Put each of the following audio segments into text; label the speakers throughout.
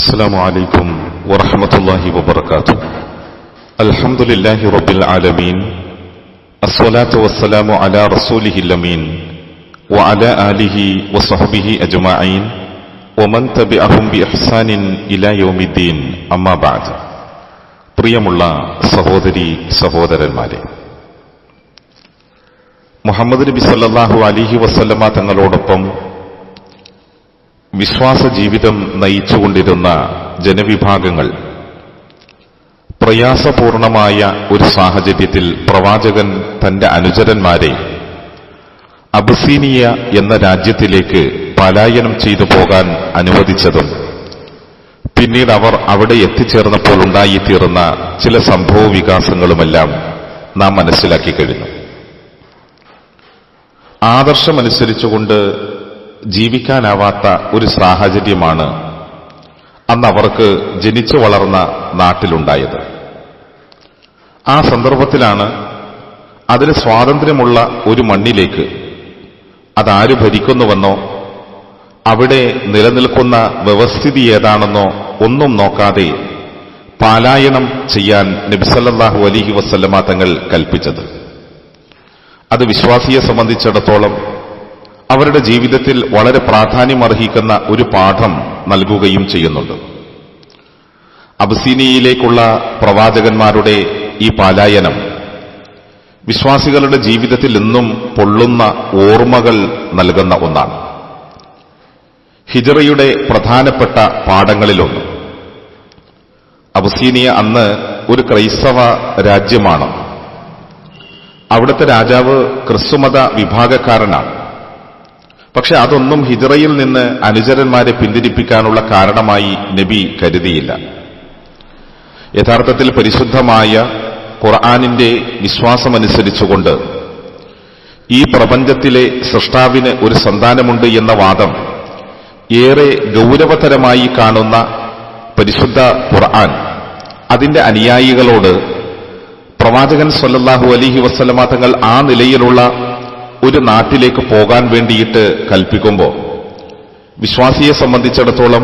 Speaker 1: السلام عليكم ورحمة الله وبركاته الحمد لله رب العالمين الصلاة والسلام على رسوله الأمين وعلى آله وصحبه أجمعين ومن تبعهم بإحسان إلى يوم الدين أما بعد പ്രിയമുള്ള സഹോദരി സഹോദരന്മാരെ മുഹമ്മദ് നബി സല്ലല്ലാഹു അലിഹി വസല്ലമ തങ്ങളോടൊപ്പം വിശ്വാസ ജീവിതം നയിച്ചുകൊണ്ടിരുന്ന ജനവിഭാഗങ്ങൾ. പ്രയാസപൂർണമായ ഒരു സാഹചര്യത്തിൽ പ്രവാചകൻ തന്റെ അനുചരന്മാരെ അബസീനിയ എന്ന രാജ്യത്തിലേക്ക് പലായനം ചെയ്തു പോകാൻ അനുവദിച്ചതും പിന്നീട് അവർ അവിടെ എത്തിച്ചേർന്നപ്പോൾ ഉണ്ടായിത്തീർന്ന ചില സംഭവ വികാസങ്ങളുമെല്ലാം നാം മനസ്സിലാക്കി കഴിഞ്ഞു. ആദർശമനുസരിച്ചുകൊണ്ട് ജീവിക്കാനാവാത്ത ഒരു സാഹചര്യമാണ് അന്ന് അവർക്ക് ജനിച്ചു വളർന്ന നാട്ടിലുണ്ടായത്. ആ സന്ദർഭത്തിലാണ് അതിന് സ്വാതന്ത്ര്യമുള്ള ഒരു മണ്ണിലേക്ക് അതാര് ഭരിക്കുന്നുവെന്നോ അവിടെ നിലനിൽക്കുന്ന വ്യവസ്ഥിതി ഏതാണെന്നോ ഒന്നും നോക്കാതെ പാലായനം ചെയ്യാൻ നബിസല്ലാഹു അലിഹി വസ്ല്ലമ തങ്ങൾ കൽപ്പിച്ചത്. അത് വിശ്വാസിയെ സംബന്ധിച്ചിടത്തോളം അവരുടെ ജീവിതത്തിൽ വളരെ പ്രാധാന്യമർഹിക്കുന്ന ഒരു പാഠം നൽകുകയും ചെയ്യുന്നുണ്ട്. അബ്സീനിയയിലേക്കുള്ള പ്രവാചകന്മാരുടെ ഈ പാലായനം വിശ്വാസികളുടെ ജീവിതത്തിൽ ഇന്നും പൊള്ളുന്ന ഓർമ്മകൾ നൽകുന്ന ഒന്നാണ്. ഹിജറയുടെ പ്രധാനപ്പെട്ട പാഠങ്ങളിലൊന്ന്. അബ്സീനിയ അന്ന് ഒരു ക്രൈസ്തവ രാജ്യമാണ്. അവിടുത്തെ രാജാവ് ക്രിസ്തുമത വിഭാഗക്കാരനാണ്. പക്ഷെ അതൊന്നും ഹിജറയിൽ നിന്ന് അനുചരന്മാരെ പിന്തിരിപ്പിക്കാനുള്ള കാരണമായി നബി കരുതിയില്ല. യഥാർത്ഥത്തിൽ പരിശുദ്ധമായ ഖുർആാനിന്റെ വിശ്വാസമനുസരിച്ചുകൊണ്ട് ഈ പ്രപഞ്ചത്തിലെ സൃഷ്ടാവിന് ഒരു സന്താനമുണ്ട് എന്ന വാദം ഏറെ ഗൗരവതരമായി കാണുന്ന പരിശുദ്ധ ഖുർആൻ അതിന്റെ അനുയായികളോട് പ്രവാചകൻ സല്ലാഹു അലിഹി വസ്ലമ തങ്ങൾ ആ നിലയിലുള്ള ഒരു നാട്ടിലേക്ക് പോകാൻ വേണ്ടിയിട്ട് കൽപ്പിക്കുമ്പോൾ വിശ്വാസിയെ സംബന്ധിച്ചിടത്തോളം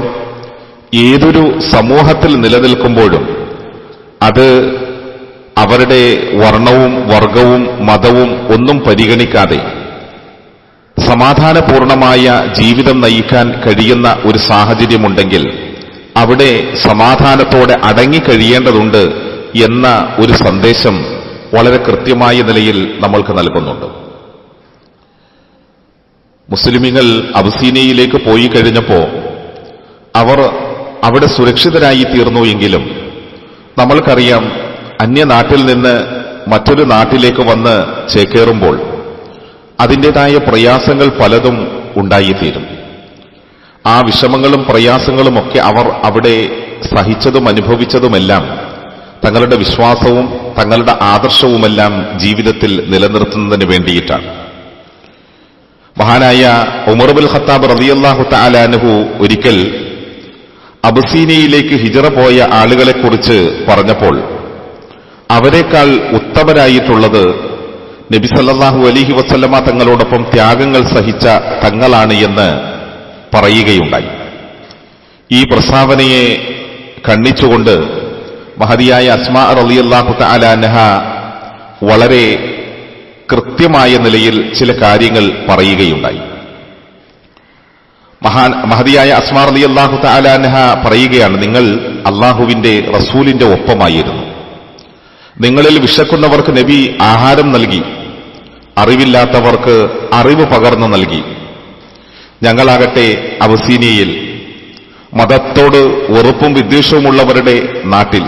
Speaker 1: ഏതൊരു സമൂഹത്തിൽ നിലനിൽക്കുമ്പോഴും അത് അവരുടെ വർണവും വർഗവും മതവും ഒന്നും പരിഗണിക്കാതെ സമാധാനപൂർണമായ ജീവിതം നയിക്കാൻ കഴിയുന്ന ഒരു സാഹചര്യമുണ്ടെങ്കിൽ അവിടെ സമാധാനത്തോടെ അടങ്ങിക്കഴിയേണ്ടതുണ്ട് എന്ന ഒരു സന്ദേശം വളരെ കൃത്യമായ നിലയിൽ നമ്മൾക്ക് നൽകുന്നുണ്ട്. മുസ്ലിമിങ്ങൾ അബസീനയിലേക്ക് പോയി കഴിഞ്ഞപ്പോ അവർ അവിടെ സുരക്ഷിതരായി തീർന്നു എങ്കിലും നമ്മൾക്കറിയാം അന്യനാട്ടിൽ നിന്ന് മറ്റൊരു നാട്ടിലേക്ക് വന്ന് ചേക്കേറുമ്പോൾ അതിന്റെതായ പ്രയാസങ്ങൾ പലതും ഉണ്ടായിത്തീരും. ആ വിഷമങ്ങളും പ്രയാസങ്ങളുമൊക്കെ അവർ അവിടെ സഹിച്ചതും അനുഭവിച്ചതുമെല്ലാം തങ്ങളുടെ വിശ്വാസവും തങ്ങളുടെ ആദർശവുമെല്ലാം ജീവിതത്തിൽ നിലനിർത്തുന്നതിന് വേണ്ടിയിട്ടാണ്. മഹാനായ ഉമർബുൽ ഖത്താബ് റതിയല്ലാഹു താലാനുഹു ഒരിക്കൽ അബസീനയിലേക്ക് ഹിജറ പോയ ആളുകളെക്കുറിച്ച് പറഞ്ഞപ്പോൾ അവരെക്കാൾ ഉത്തമരായിട്ടുള്ളത് നബി സല്ലാഹു അലിഹി വസ്ല്ലമ തങ്ങളോടൊപ്പം ത്യാഗങ്ങൾ സഹിച്ച തങ്ങളാണ് എന്ന് പറയുകയുണ്ടായി. ഈ പ്രസ്താവനയെ ഖണ്ഡിച്ചുകൊണ്ട് മഹതിയായ അസ്മാ റലിയല്ലാഹു താലാനഹ വളരെ കൃത്യമായ നിലയിൽ ചില കാര്യങ്ങൾ പറയുകയുണ്ടായി. മഹാൻ മഹതിയായ അസ്മാർ അലി അള്ളാഹു താലാനഹ പറയുകയാണ് നിങ്ങൾ അള്ളാഹുവിന്റെ റസൂലിന്റെ ഒപ്പമായിരുന്നു. നിങ്ങളിൽ വിശക്കുന്നവർക്ക് നബി ആഹാരം നൽകി അറിവില്ലാത്തവർക്ക് അറിവ് പകർന്നു നൽകി. ഞങ്ങളാകട്ടെ അവസീനിയയിൽ മതത്തോട് ഉറപ്പും വിദ്വേഷവുമുള്ളവരുടെ നാട്ടിൽ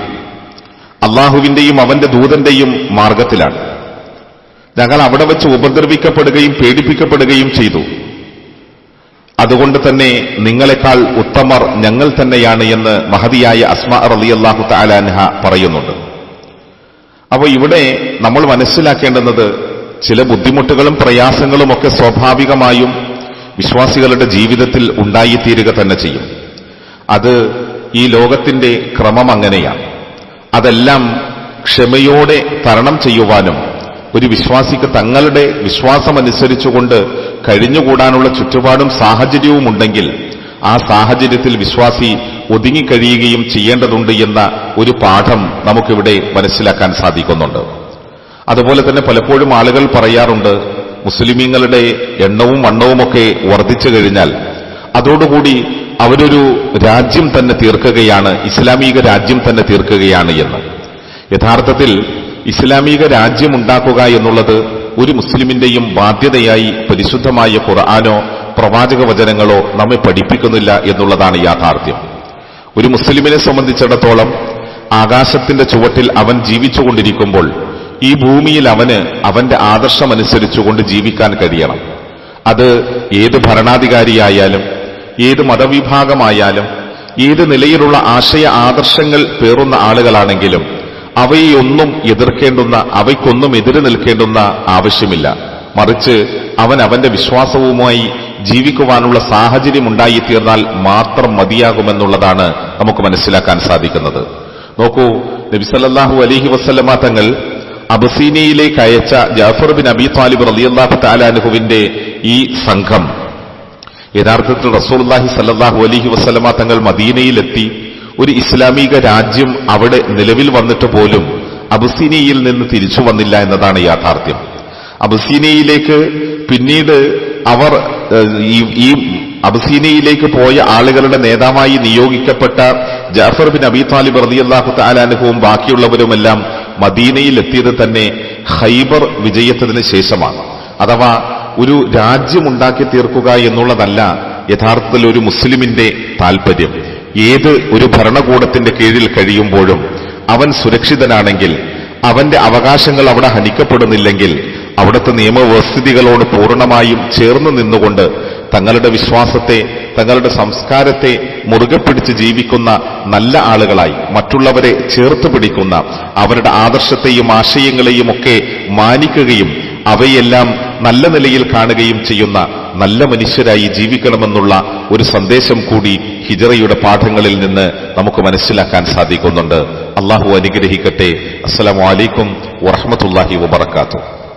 Speaker 1: അള്ളാഹുവിന്റെയും അവന്റെ ദൂതന്റെയും മാർഗത്തിലാണ്. ഞങ്ങൾ അവിടെ വെച്ച് ഉപദ്രവിക്കപ്പെടുകയും പേടിപ്പിക്കപ്പെടുകയും ചെയ്തു. അതുകൊണ്ട് തന്നെ നിങ്ങളെക്കാൾ ഉത്തമർ ഞങ്ങൾ തന്നെയാണ് എന്ന് മഹതിയായ അസ്മ റലിയല്ലാഹു താലാൻഹ പറയുന്നുണ്ട്. അപ്പോൾ ഇവിടെ നമ്മൾ മനസ്സിലാക്കേണ്ടുന്നത് ചില ബുദ്ധിമുട്ടുകളും പ്രയാസങ്ങളും ഒക്കെ സ്വാഭാവികമായും വിശ്വാസികളുടെ ജീവിതത്തിൽ ഉണ്ടായിത്തീരുക തന്നെ ചെയ്യും. അത് ഈ ലോകത്തിന്റെ ക്രമം അങ്ങനെയാണ്. അതെല്ലാം ക്ഷമയോടെ തരണം ചെയ്യുവാനും ഒരു വിശ്വാസിക്ക് തങ്ങളുടെ വിശ്വാസമനുസരിച്ചുകൊണ്ട് കഴിഞ്ഞുകൂടാനുള്ള ചുറ്റുപാടും സാഹചര്യവും ഉണ്ടെങ്കിൽ ആ സാഹചര്യത്തിൽ വിശ്വാസി ഒതുങ്ങിക്കഴിയുകയും ചെയ്യേണ്ടതുണ്ട് എന്ന ഒരു പാഠം നമുക്കിവിടെ മനസ്സിലാക്കാൻ സാധിക്കുന്നുണ്ട്. അതുപോലെ തന്നെ പലപ്പോഴും ആളുകൾ പറയാറുണ്ട് മുസ്ലിമീങ്ങളുടെ എണ്ണവും വണ്ണവുമൊക്കെ വർദ്ധിച്ചു കഴിഞ്ഞാൽ അതോടുകൂടി അവരൊരു രാജ്യം തന്നെ തീർക്കുകയാണ് ഇസ്ലാമിക രാജ്യം തന്നെ തീർക്കുകയാണ് എന്ന്. യഥാർത്ഥത്തിൽ ഇസ്ലാമിക രാജ്യമുണ്ടാക്കുക എന്നുള്ളത് ഒരു മുസ്ലിമിന്റെയും ബാധ്യതയായി പരിശുദ്ധമായ ഖുർആാനോ പ്രവാചക വചനങ്ങളോ നമ്മെ പഠിപ്പിക്കുന്നില്ല എന്നുള്ളതാണ് യാഥാർത്ഥ്യം. ഒരു മുസ്ലിമിനെ സംബന്ധിച്ചിടത്തോളം ആകാശത്തിന്റെ ചുവട്ടിൽ അവൻ ജീവിച്ചുകൊണ്ടിരിക്കുമ്പോൾ ഈ ഭൂമിയിൽ അവന് അവന്റെ ആദർശമനുസരിച്ചുകൊണ്ട് ജീവിക്കാൻ കഴിയണം. അത് ഏത് ഭരണാധികാരിയായാലും ഏത് മതവിഭാഗമായാലും ഏത് നിലയിലുള്ള ആശയ ആദർശങ്ങൾ പേറുന്ന ആളുകളാണെങ്കിലും അവയൊന്നും എതിർക്കേണ്ടുന്ന അവയ്ക്കൊന്നും എതിര് നിൽക്കേണ്ടുന്ന ആവശ്യമില്ല. മറിച്ച് അവൻ അവന്റെ വിശ്വാസവുമായി ജീവിക്കുവാനുള്ള സാഹചര്യം ഉണ്ടായിത്തീർന്നാൽ മാത്രം മതിയാകുമെന്നുള്ളതാണ് നമുക്ക് മനസ്സിലാക്കാൻ സാധിക്കുന്നത്. നോക്കൂ നബിസല്ലാഹു അലഹി വസ്ലമ തങ്ങൾ അബസീനയിലേക്ക് അയച്ച ജാഫർ ബിൻ അബി താലിബ് റലിയല്ലാഹു താലാനുഹുവിന്റെ ഈ സംഘം. യഥാർത്ഥത്തിൽ റസൂൽല്ലാഹി സല്ലാഹു അലഹി വസ്ലമ തങ്ങൾ മദീനയിലെത്തി. ഒരു ഇസ്ലാമിക രാജ്യം അവിടെ നിലവിൽ വന്നിട്ട് പോലും അബുസീനിയിൽ നിന്ന് തിരിച്ചു വന്നില്ല എന്നതാണ് യാഥാർത്ഥ്യം. അബുസീനയിലേക്ക് പിന്നീട് അവർ ഈ അബസീനയിലേക്ക് പോയ ആളുകളുടെ നേതാവായി നിയോഗിക്കപ്പെട്ട ജാഫർ ബിൻ അബി താലിബ് റളിയല്ലാഹു താലാനുഹവും ബാക്കിയുള്ളവരുമെല്ലാം മദീനയിൽ എത്തിയത് തന്നെ ഹൈബർ വിജയത്തിന് ശേഷമാണ്. അഥവാ ഒരു രാജ്യമുണ്ടാക്കി തീർക്കുക എന്നുള്ളതല്ല യഥാർത്ഥത്തിൽ ഒരു മുസ്ലിമിന്റെ താൽപര്യം. ഏത് ഒരു ഭരണകൂടത്തിന്റെ കീഴിൽ കഴിയുമ്പോഴും അവൻ സുരക്ഷിതനാണെങ്കിൽ അവന്റെ അവകാശങ്ങൾ അവിടെ ഹനിക്കപ്പെടുന്നില്ലെങ്കിൽ അവിടുത്തെ നിയമവ്യവസ്ഥിതികളോട് പൂർണമായും ചേർന്ന് നിന്നുകൊണ്ട് തങ്ങളുടെ വിശ്വാസത്തെ തങ്ങളുടെ സംസ്കാരത്തെ മുറുകെ പിടിച്ച് ജീവിക്കുന്ന നല്ല ആളുകളായി മറ്റുള്ളവരെ ചേർത്ത് പിടിക്കുന്ന അവരുടെ ആദർശത്തെയും ആശയങ്ങളെയും ഒക്കെ മാനിക്കുകയും അവയെല്ലാം നല്ല നിലയിൽ കാണുകയും ചെയ്യുന്ന നല്ല മനുഷ്യരായി ജീവിക്കണമെന്നുള്ള ഒരു സന്ദേശം കൂടി ഹിജറയുടെ പാഠങ്ങളിൽ നിന്ന് നമുക്ക് മനസ്സിലാക്കാൻ സാധിക്കുന്നുണ്ട്. അള്ളാഹു അനുഗ്രഹിക്കട്ടെ. അസ്സലാമു അലൈക്കും വറഹമത്തല്ലാഹി വബർക്കാത്തു